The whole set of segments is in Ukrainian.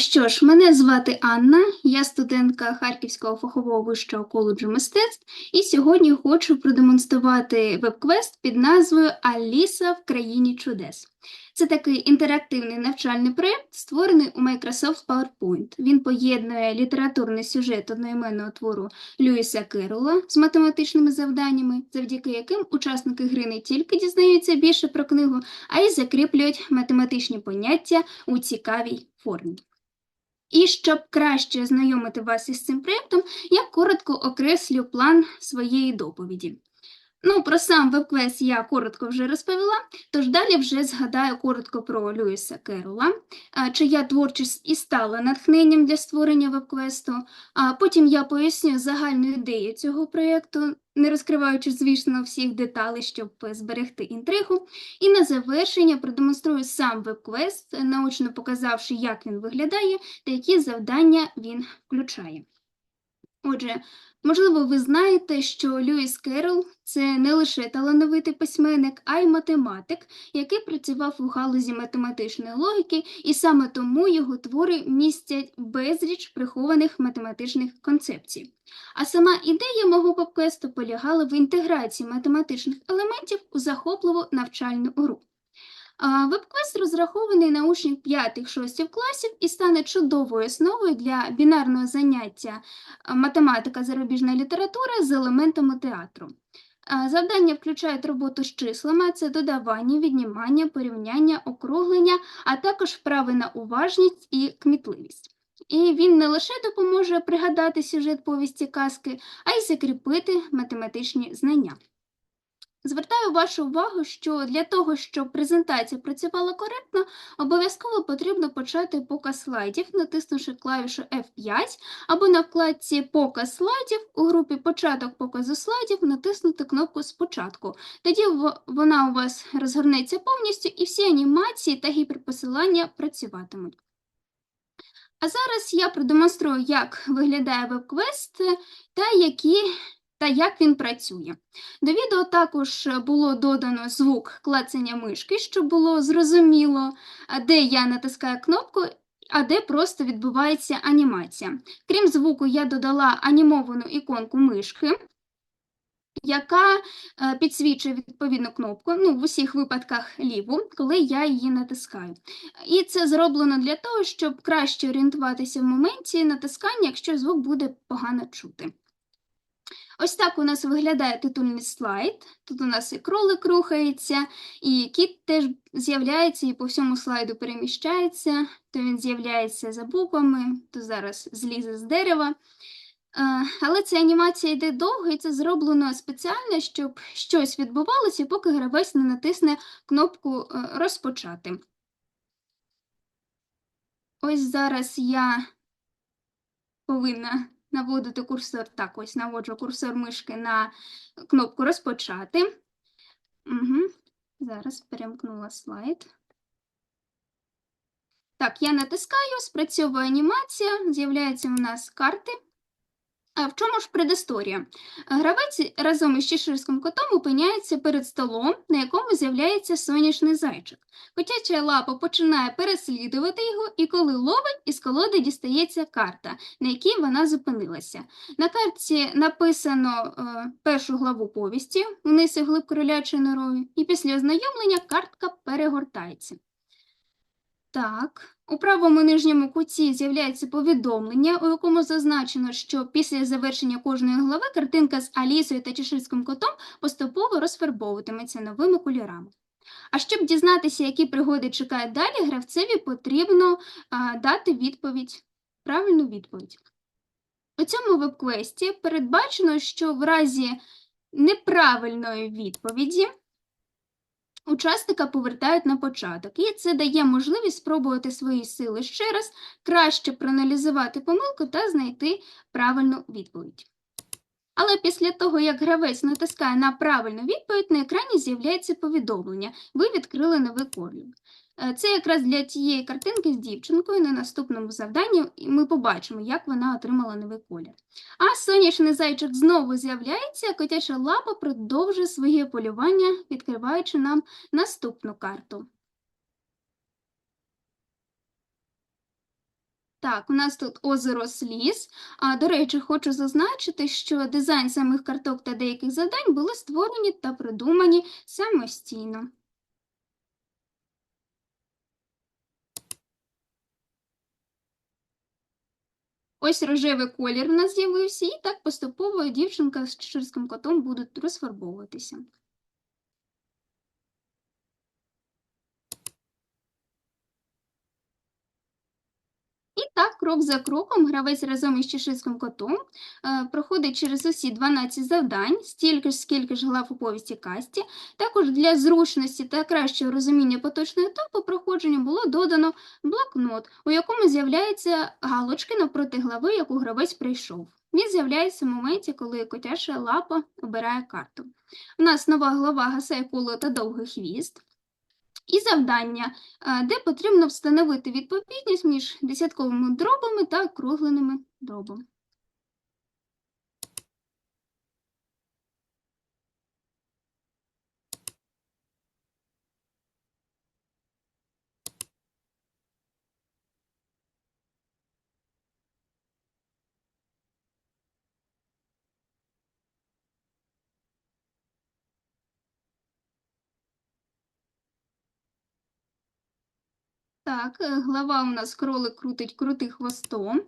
Що ж, мене звати Анна, я студентка Харківського фахового вищого коледжу мистецтв, і сьогодні хочу продемонструвати веб-квест під назвою Аліса в країні чудес. Це такий інтерактивний навчальний проєкт, створений у Microsoft PowerPoint. Він поєднує літературний сюжет одноіменного твору Льюіса Керрола з математичними завданнями, завдяки яким учасники гри не тільки дізнаються більше про книгу, а й закріплюють математичні поняття у цікавій формі. І щоб краще знайомити вас із цим проєктом, я коротко окреслю план своєї доповіді. Ну, про сам веб-квест я коротко вже розповіла, тож далі вже згадаю коротко про Льюіса Керрола, а, чия творчість і стала натхненням для створення веб-квесту, а потім я поясню загальну ідею цього проєкту, не розкриваючи, звісно, всіх деталей, щоб зберегти інтригу. І на завершення продемонструю сам веб-квест, наочно показавши, як він виглядає та які завдання він включає. Отже, можливо, ви знаєте, що Льюіс Керрол – це не лише талановитий письменник, а й математик, який працював у галузі математичної логіки, і саме тому його твори містять безліч прихованих математичних концепцій. А сама ідея мого попквесту полягала в інтеграції математичних елементів у захопливу навчальну гру. Веб-квест розрахований на учнів 5-6 класів і стане чудовою основою для бінарного заняття математика зарубіжна література з елементами театру. Завдання включають роботу з числами, це додавання, віднімання, порівняння, округлення, а також вправи на уважність і кмітливість. І він не лише допоможе пригадати сюжет повісті казки, а й закріпити математичні знання. Звертаю вашу увагу, що для того, щоб презентація працювала коректно, обов'язково потрібно почати показ слайдів, натиснувши клавішу F5, або на вкладці Показ слайдів у групі Початок показу слайдів натиснути кнопку Спочатку. Тоді вона у вас розгорнеться повністю і всі анімації та гіперпосилання працюватимуть. А зараз я продемонструю, як виглядає веб-квест та які та як він працює. До відео також було додано звук клацання мишки, щоб було зрозуміло, де я натискаю кнопку, а де просто відбувається анімація. Крім звуку, я додала анімовану іконку мишки, яка е, підсвічує відповідну кнопку, ну, в усіх випадках ліву, коли я її натискаю. І це зроблено для того, щоб краще орієнтуватися в моменті натискання, якщо звук буде погано чути. Ось так у нас виглядає титульний слайд. Тут у нас і кролик рухається, і кіт теж з'являється і по всьому слайду переміщається. То він з'являється за буквами, то зараз злізе з дерева. Е, Але ця анімація йде довго, і це зроблено спеціально, щоб щось відбувалося, поки гравець не натисне кнопку е, Розпочати. Ось зараз я повинна наводити курсор, так, ось наводжу курсор мишки на кнопку розпочати. Угу. Зараз перемкнула слайд. Так, я натискаю, спрацьовує анімація, з'являються у нас карти. А в чому ж предісторія? Гравець разом із чеширським котом опиняється перед столом, на якому з'являється сонячний зайчик. Котяча лапа починає переслідувати його, і коли ловить, із колоди дістається карта, на якій вона зупинилася. На картці написано е, першу главу повісті вниз і вглиб кролячої норою, і після ознайомлення картка перегортається. Так, у правому нижньому куті з'являється повідомлення, у якому зазначено, що після завершення кожної глави картинка з Алісою та Чеширським котом поступово розфарбовуватиметься новими кольорами. А щоб дізнатися, які пригоди чекають далі, гравцеві потрібно а, дати відповідь, правильну відповідь. У цьому веб-квесті передбачено, що в разі неправильної відповіді учасника повертають на початок, і це дає можливість спробувати свої сили ще раз, краще проаналізувати помилку та знайти правильну відповідь. Але після того, як гравець натискає на правильну відповідь, на екрані з'являється повідомлення Ви відкрили новий колір. Е, Це якраз для тієї картинки з дівчинкою на наступному завданні ми побачимо, як вона отримала новий колір. А сонячний зайчик знову з'являється, котяча лапа продовжує своє полювання, відкриваючи нам наступну карту. Так, у нас тут озеро Сліз. А, до речі, хочу зазначити, що дизайн самих карток та деяких завдань були створені та придумані самостійно. Ось рожевий колір в нас з'явився, і так поступово дівчинка з чеширським котом будуть розфарбовуватися. І так, крок за кроком, гравець разом із чеширським котом е, проходить через усі 12 завдань, стільки ж, скільки ж глав у повісті касті. Також для зручності та кращого розуміння поточного етапу проходження було додано блокнот, у якому з'являються галочки навпроти глави, яку гравець прийшов. Він з'являється в моменті, коли котяча лапа обирає карту. У нас нова глава гасає коло та довгий хвіст. І завдання, е, де потрібно встановити відповідність між десятковими дробами та округленими дробами. Так, е, глава у нас кролик крутить крутий хвостом.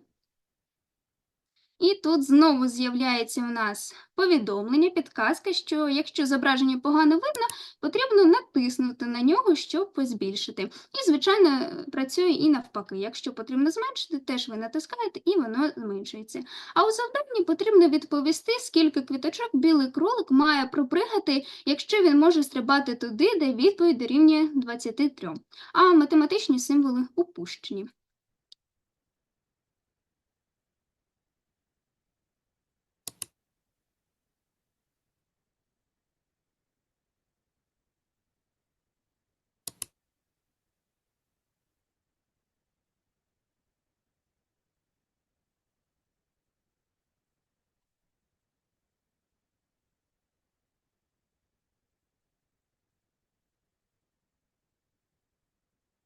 І тут знову з'являється у нас повідомлення, підказка, що якщо зображення погано видно, потрібно натиснути на нього, щоб збільшити. І, звичайно, працює і навпаки. Якщо потрібно зменшити, теж ви натискаєте і воно зменшується. А у завданні потрібно відповісти, скільки квіточок білий кролик має пропригати, якщо він може стрибати туди, де відповідь дорівнює 23. А математичні символи упущені.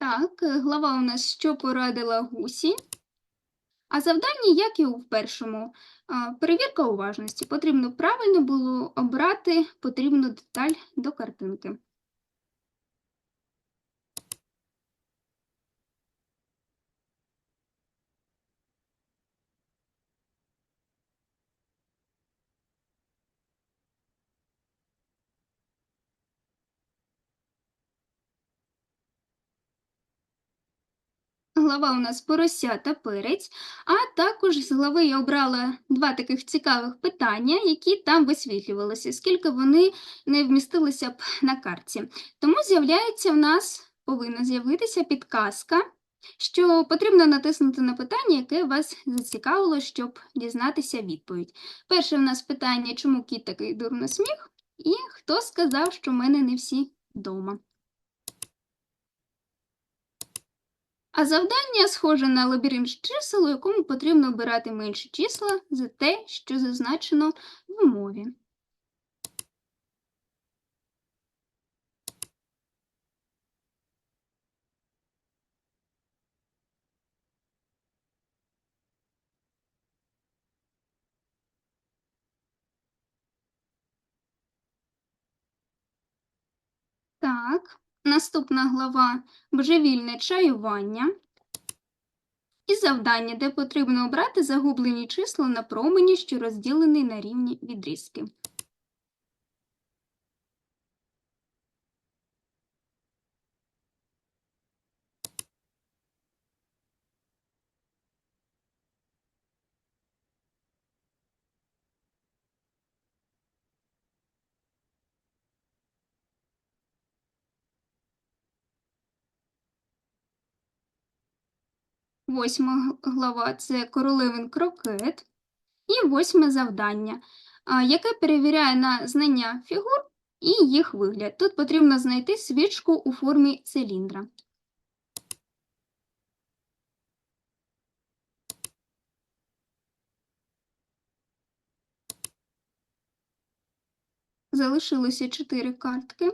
Так, глава у нас що порадила гусі. А завдання, як і у першому, перевірка уважності. Потрібно правильно було обрати потрібну деталь до картинки. Глава у нас порося та перець, а також з глави я обрала два таких цікавих питання, які там висвітлювалися, скільки вони не вмістилися б на карті. Тому з'являється в нас, повинна з'явитися підказка, що потрібно натиснути на питання, яке вас зацікавило, щоб дізнатися відповідь. Перше в нас питання, чому кіт такий дурносміх, і хто сказав, що в мене не всі вдома. А завдання схоже на лабіринт чисел, у якому потрібно обирати менші числа за те, що зазначено в умові. Так, наступна глава божевільне чаювання. І завдання, де потрібно обрати загублені числа на промені, що розділені на рівні відрізки. Восьма глава це королевин крокет. І восьме завдання, яке перевіряє на знання фігур і їх вигляд. Тут потрібно знайти свічку у формі циліндра. Залишилося чотири картки.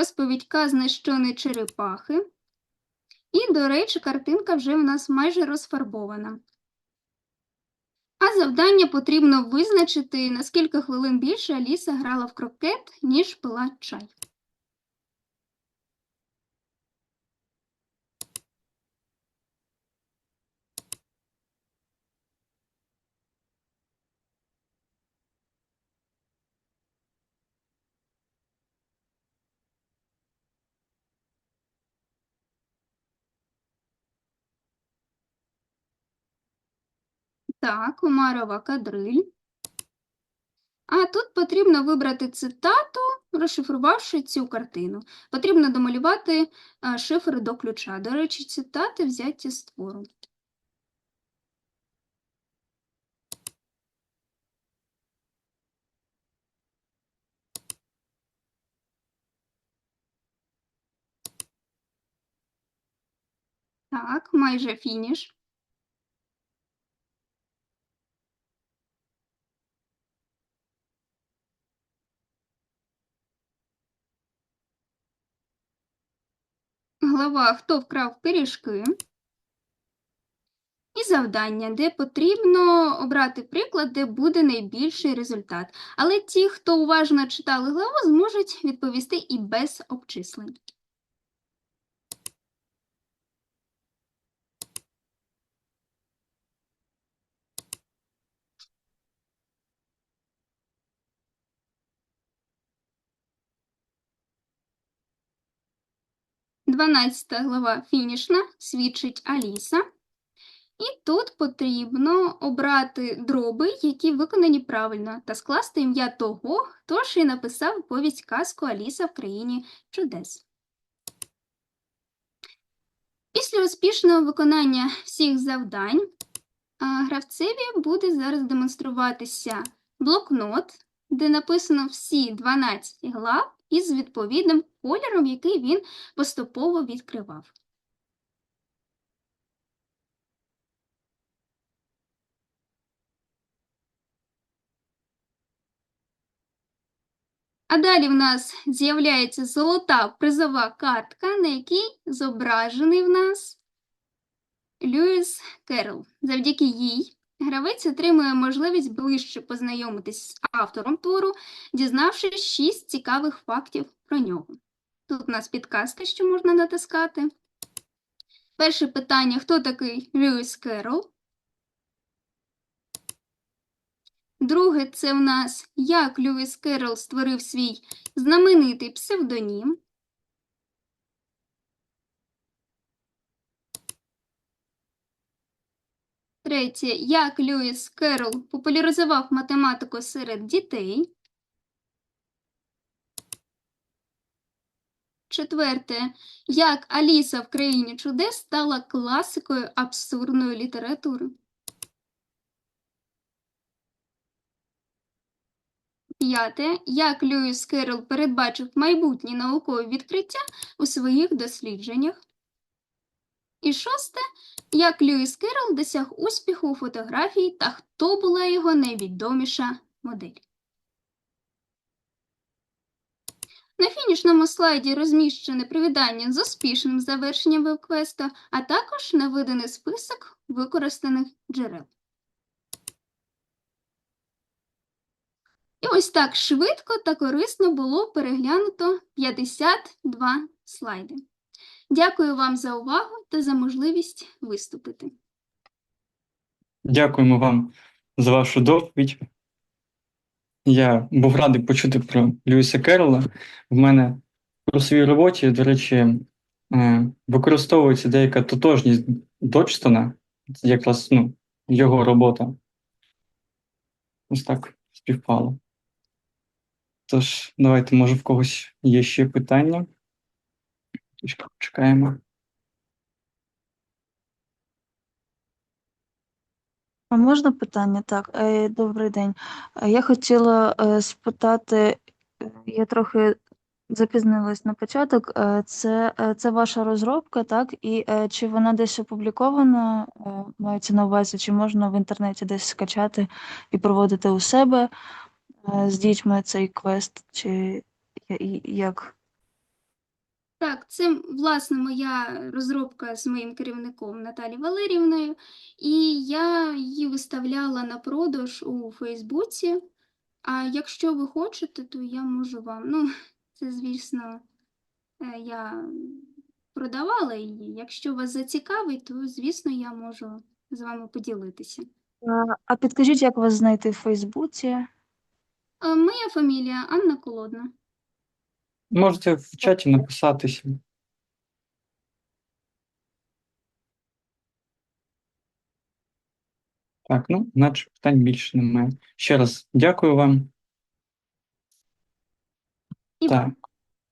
Розповідь казни щони черепахи. І, до речі, картинка вже у нас майже розфарбована. А завдання потрібно визначити, на скільки хвилин більше Аліса грала в крокет, ніж пила чай. Так, Омарова кадриль. А тут потрібно вибрати цитату, розшифрувавши цю картину. Потрібно домалювати а, шифр до ключа. До речі, цитати взяті з твору. Так, майже фініш. Глава Хто вкрав пиріжки? І завдання, де потрібно обрати приклад, де буде найбільший результат. Але ті, хто уважно читали главу, зможуть відповісти і без обчислень. Дванадцята глава фінішна свідчить Аліса. І тут потрібно обрати дроби, які виконані правильно, та скласти ім'я того, хто ж і написав повість казку Аліса в країні чудес. Після успішного виконання всіх завдань гравцеві буде зараз демонструватися блокнот, де написано всі 12 глав із відповідним кольором, який він поступово відкривав. А далі в нас з'являється золота призова картка, на якій зображений в нас Льюіс Керрол. Завдяки їй гравець отримує можливість ближче познайомитись з автором твору, дізнавшись шість цікавих фактів про нього. Тут у нас підказки, що можна натискати. Перше питання: хто такий Льюіс Керрол? Друге, це в нас як Льюіс Керрол створив свій знаменитий псевдонім. Третє, як Льюіс Керрол популяризував математику серед дітей. Четверте, як Аліса в країні чудес стала класикою абсурдної літератури. П'яте. Як Льюіс Керрол передбачив майбутні наукові відкриття у своїх дослідженнях. І шосте. Як Льюіс Керрол досяг успіху у фотографії та хто була його найвідоміша модель. На фінішному слайді розміщене привітання з успішним завершенням веб-квесту, а також наведений список використаних джерел. І ось так швидко та корисно було переглянуто 52 слайди. Дякую вам за увагу та за можливість виступити. Дякуємо вам за вашу доповідь. Я був радий почути про Льюіса Керрола. В мене в курсовій роботі, до речі, е, використовується деяка тотожність Доджтона, це якраз ну, його робота. Ось так співпало. Тож, давайте, може, в когось є ще питання. Чекаємо. А можна питання? Так, е, добрий день. Е, Я хотіла е, спитати, я трохи запізнилась на початок. Це, це ваша розробка, так? І чи вона десь опублікована, мається на увазі, чи можна в інтернеті десь скачати і проводити у себе з дітьми цей квест, чи як? Так, це власне моя розробка з моїм керівником Наталі Валерівною, і я її виставляла на продаж у Фейсбуці. А якщо ви хочете, то я можу вам. Ну, це, звісно, е, я продавала її. Якщо вас зацікавить, то, звісно, я можу з вами поділитися. А, а підкажіть, як вас знайти в Фейсбуці? Е, Моя фамілія Анна Колодна. Можете в чаті написатися. Так, ну, наче питань більше немає. Ще раз дякую вам. І. Так.